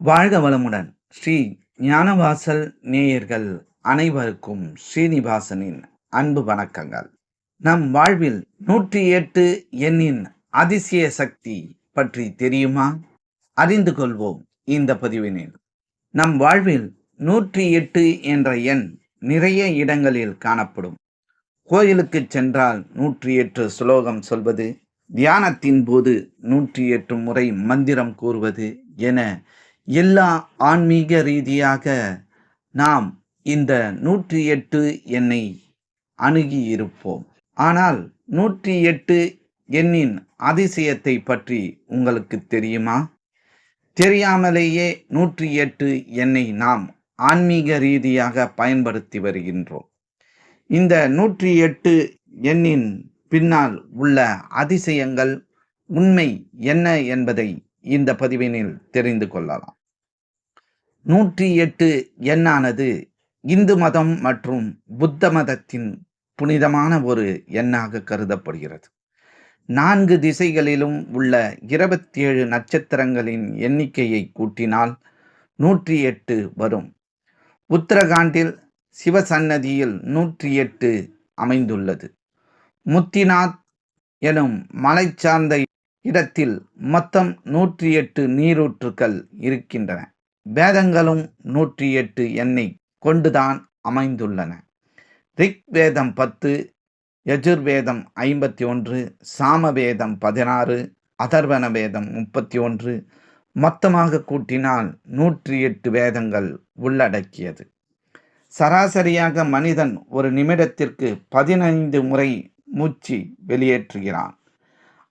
வாழ்க வளமுடன். ஸ்ரீ ஞானவாசல் நேயர்கள் அனைவருக்கும் ஸ்ரீனிவாசனின் அன்பு வணக்கங்கள். நம் வாழ்வில் நூற்றி எட்டு எண்ணின் அதிசய சக்தி பற்றி தெரியுமா? அறிந்து கொள்வோம் இந்த பதிவினில். நம் வாழ்வில் நூற்றி எட்டு என்ற எண் நிறைய இடங்களில் காணப்படும். கோயிலுக்கு சென்றால் நூற்றி எட்டு சுலோகம் சொல்வது தியானத்தின் போது நூற்றி எட்டு முறை மந்திரம் கூறுவது என எல்லா ஆன்மீக ரீதியாக நாம் இந்த நூற்றி எட்டு எண்ணை அணுகி இருப்போம் ஆனால் நூற்றி எட்டு எண்ணின் அதிசயத்தை பற்றி உங்களுக்கு தெரியுமா? தெரியாமலேயே நூற்றி எட்டு எண்ணை நாம் ஆன்மீக ரீதியாக பயன்படுத்தி வருகின்றோம். இந்த நூற்றி எட்டு எண்ணின் பின்னால் உள்ள அதிசயங்கள் உண்மை என்ன என்பதை இந்த பதிவினில் தெரிந்து கொள்ளலாம். நூற்றி எட்டு எண்ணானது இந்து மதம் மற்றும் புத்த மதத்தின் புனிதமான ஒரு எண்ணாக கருதப்படுகிறது. நான்கு திசைகளிலும் உள்ள இருபத்தி ஏழு நட்சத்திரங்களின் எண்ணிக்கையை கூட்டினால் நூற்றி எட்டு வரும். உத்தரகாண்டில் சிவசன்னதியில் நூற்றி எட்டு அமைந்துள்ளது. முத்திநாத் எனும் மலை சார்ந்த இடத்தில் மொத்தம் நூற்றி எட்டு நீரூற்றுக்கள் இருக்கின்றன. வேதங்களும் நூற்றி எட்டு எண்ணை கொண்டுதான் அமைந்துள்ளன. ரிக் வேதம் பத்து யஜுர்வேதம் ஐம்பத்தி ஒன்று சாமவேதம் பதினாறு அதர்வன வேதம் முப்பத்தி ஒன்று மொத்தமாக கூட்டினால் நூற்றி எட்டு வேதங்கள் உள்ளடக்கியது. சராசரியாக மனிதன் ஒரு நிமிடத்திற்கு பதினைந்து முறை மூச்சு வெளியேற்றுகிறான்.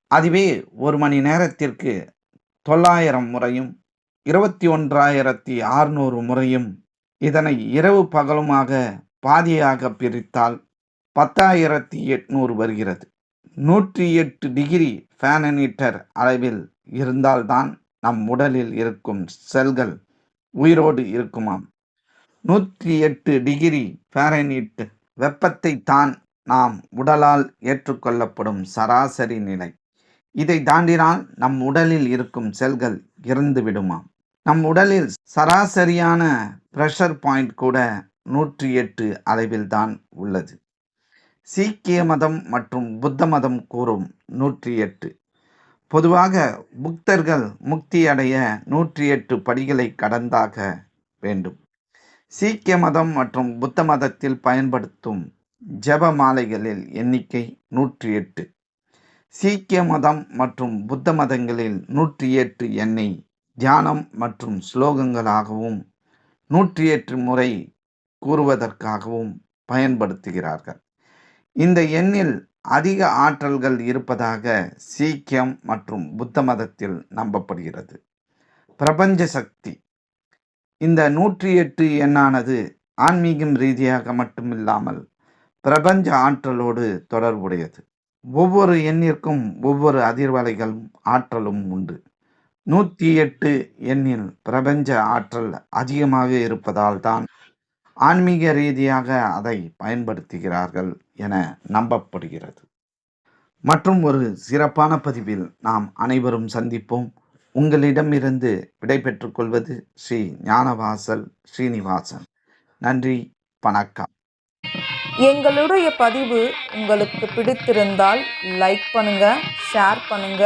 அதுவே ஒரு மணி நேரத்திற்கு தொள்ளாயிரம் முறையும் இருபத்தி ஒன்றாயிரத்தி ஆறுநூறு முறையும் இதனை இரவு பகலுமாக பாதியாக பிரித்தால் பத்தாயிரத்தி எட்நூறு வருகிறது. நூற்றி எட்டு டிகிரி ஃபேனனீட்டர் அளவில் இருந்தால்தான் நம் உடலில் இருக்கும் செல்கள் உயிரோடு இருக்குமாம். நூற்றி எட்டு டிகிரி ஃபேரனீட் வெப்பத்தை தான் நாம் உடலால் ஏற்றுக்கொள்ளப்படும் சராசரி நிலை. இதை தாண்டினால் நம் உடலில் இருக்கும் செல்கள் இறந்து விடுமாம் நம் உடலில் சராசரியான ப்ரெஷர் பாயிண்ட் கூட நூற்றி எட்டு அளவில் தான் உள்ளது. சீக்கிய மதம் மற்றும் புத்த மதம் கூறும் நூற்றி எட்டு. பொதுவாக புக்தர்கள் முக்தி அடைய நூற்றி எட்டு படிகளை கடந்தாக வேண்டும். சீக்கிய மதம் மற்றும் புத்த மதத்தில் பயன்படுத்தும் ஜப மாலைகளில் எண்ணிக்கை நூற்றி எட்டு. சீக்கிய மதம் மற்றும் புத்த மதங்களில் நூற்றி எட்டு எண்ணெய் தியானம் மற்றும் ஸ்லோகங்களாகவும் நூற்றி எட்டு முறை கூறுவதற்காகவும் பயன்படுத்துகிறார்கள். இந்த எண்ணில் அதிக ஆற்றல்கள் இருப்பதாக சீக்கியம் மற்றும் புத்த மதத்தில் நம்பப்படுகிறது. பிரபஞ்ச சக்தி. இந்த நூற்றி எட்டு எண்ணானது ஆன்மீகம் ரீதியாக மட்டுமில்லாமல் பிரபஞ்ச ஆற்றலோடு தொடர்புடையது. ஒவ்வொரு எண்ணிற்கும் ஒவ்வொரு அதிர்வலைகளும் ஆற்றலும் உண்டு. நூற்றி எட்டு எண்ணில் பிரபஞ்ச ஆற்றல் அதிகமாக இருப்பதால் தான் ஆன்மீக ரீதியாக அதை பயன்படுத்துகிறார்கள் என நம்பப்படுகிறது. மற்றும் ஒரு சிறப்பான பதிவில் நாம் அனைவரும் சந்திப்போம். உங்களிடமிருந்து விடைபெற்றுக் கொள்வது ஸ்ரீ ஞானவாசல் ஸ்ரீனிவாசன். நன்றி வணக்கம். எங்களுடைய பதிவு உங்களுக்கு பிடித்திருந்தால் லைக் பண்ணுங்க ஷேர் பண்ணுங்க.